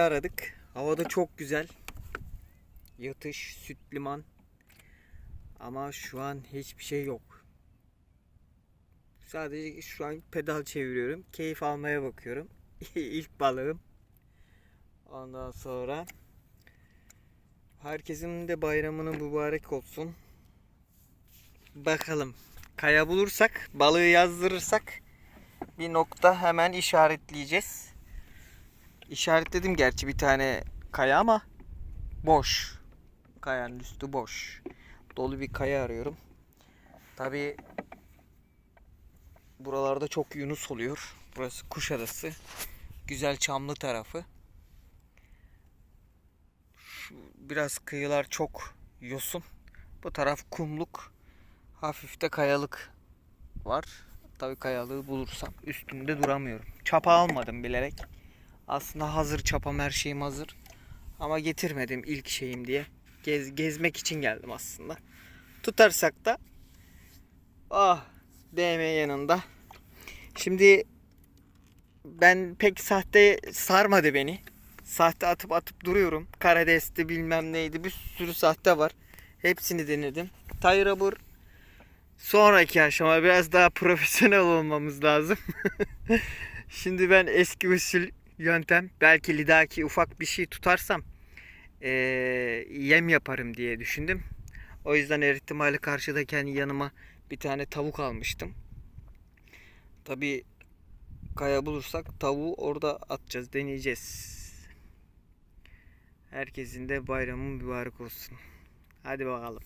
kaya aradık. Havada çok güzel. Yatış, süt liman. Ama şu an hiçbir şey yok. Sadece şu an pedal çeviriyorum. Keyif almaya bakıyorum. İlk balığım. Ondan sonra herkesin de bayramının mübarek olsun. Bakalım. Kaya bulursak, balığı yazdırırsak bir nokta hemen işaretleyeceğiz. İşaretledim gerçi bir tane kaya ama boş. Kayanın üstü boş. Dolu bir kaya arıyorum. Tabi buralarda çok yunus oluyor. Burası Kuşadası. Güzel çamlı tarafı. Şu biraz kıyılar çok yosun. Bu taraf kumluk. Hafif de kayalık var. Tabi kayalığı bulursam üstünde duramıyorum. Çapa almadım bilerek. Aslında hazır çapam her şeyim hazır. Ama getirmedim ilk şeyim diye. Gez, gezmek için geldim aslında. Tutarsak da ah DM yanında. Şimdi ben pek sahte sarmadı beni. Sahte atıp atıp duruyorum. Karades'te bilmem neydi. Bir sürü sahte var. Hepsini denedim. Tayrabur sonraki aşama biraz daha profesyonel olmamız lazım. Şimdi ben eski usul yöntem belki lidaki ufak bir şey tutarsam eee, yem yaparım diye düşündüm. O yüzden her ihtimali karşıdayken yanıma bir tane tavuk almıştım. Tabi kaya bulursak tavuğu orada atacağız, deneyeceğiz. Herkesin de bayramı mübarek olsun. Hadi bakalım.